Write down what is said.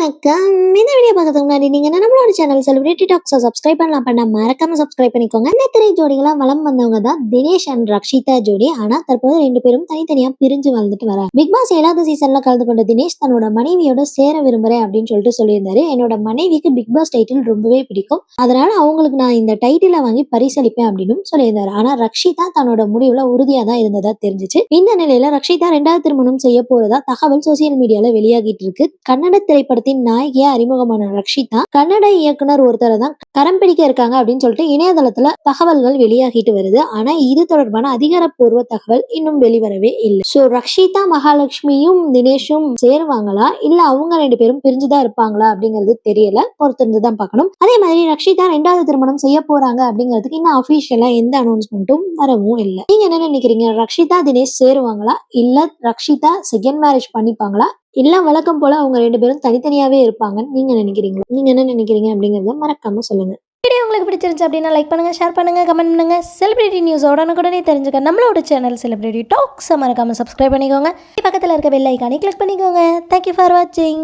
வணக்கம். இந்த வீடியோ பார்க்கறதுக்கு முன்னாடி நீங்க நம்மளோட சேனல் செலிபிரிட்டி டாக்ஸை சப்ஸ்கிரைப் பண்ணலாம் பண்ண மறக்காம சப்ஸ்கிரைப் பண்ணிக்கோங்க. இந்த திரை ஜோடிகளா வளம் வந்தவங்க தான் தினேஷ் அண்ட் ரக்ஷிதா ஜோடி. ஆனா தற்போது ரெண்டு பேரும் தனித்தனியா பிரிஞ்சு வந்துட்டு வர பிக் பாஸ் ஏழாவது சீசன்ல கலந்து கொண்ட தினேஷ் தன்னோட மனைவியோட சேர விரும்புறேன் அப்படின்னு சொல்லிட்டு சொல்லியிருந்தாரு. என்னோட மனைவிக்கு பிக் பாஸ் டைட்டில் ரொம்பவே பிடிக்கும். அதனால அவங்களுக்கு நான் இந்த டைட்டிலை வாங்கி பரிசளிப்பேன் அப்படின்னு சொல்லியிருந்தாரு. ஆனா ரக்ஷிதா தன்னோட முடிவுல உறுதியா தான் இருந்ததா தெரிஞ்சிச்சு. இந்த நிலையில ரக்ஷிதா ரெண்டாவது திருமணம் செய்ய போறதா தகவல் சோசியல் மீடியால வெளியாகிட்டு இருக்கு. கன்னட திரைப்படத்தின் நாயகியா அறிமுகமான ரக்ஷிதா கன்னட இயக்குனர் ஒருத்தரை தான் கரம் பிடிக்க இருக்காங்க அப்படின்னு சொல்லிட்டு இணையதளத்துல தகவல்கள் வெளியாகிட்டு வருது. ஆனா இது தொடர்பான அதிகாரப்பூர்வ தகவல் இன்னும் வெளிவரவே இல்லை. சோ ரக்ஷிதா மகாலட்சுமியும் தினேஷும் சேருவாங்களா? இல்ல அவங்க ரெண்டு பேரும் பிரிஞ்சுதான் இருப்பாங்களா அப்படிங்கிறது தெரியல. பொறுத்திருந்து தான் பார்க்கணும். அதே மாதிரி ரக்ஷிதா ரெண்டாவது திருமணம் செய்ய போறாங்க அப்படிங்கிறதுக்கு இன்னும் அபிஷியலா எந்த அனௌன்ஸ்மெண்ட்டும் வரவும் இல்லை. நீங்க என்ன நினைக்கிறீங்க? ரக்ஷிதா தினேஷ் சேருவாங்களா? இல்ல ரக்ஷிதா செகண்ட் மேரேஜ் பண்ணிப்பாங்களா? இல்ல வழக்கம் போல அவங்க ரெண்டு பேரும் தனித்தனியாவே இருப்பாங்கன்னு நீங்க நினைக்கிறீங்களா? நீங்க என்ன நினைக்கிறீங்க அப்படிங்கிறத மறக்காம சொல்லுங்க. வீடியோ உங்களுக்கு பிடிச்சிருந்துச்சு அப்படின்னா லைக் பண்ணுங்கள் ஷேர் பண்ணுங்கள் கமெண்ட் பண்ணுங்கள் செலிபிரிட்டி நியூஸ் உடனுக்குடனே தெரிஞ்சுக்க நம்மளோட சேனல் செலிபிரிட்டி டாக்ஸை மறக்காமல் சப்ஸ்கிரைப் பண்ணிக்கோங்க. பக்கத்தில் இருக்க பெல் ஐக்கானே கிளிக் பண்ணிக்கோங்க. தேங்க்யூ ஃபார் வாட்சிங்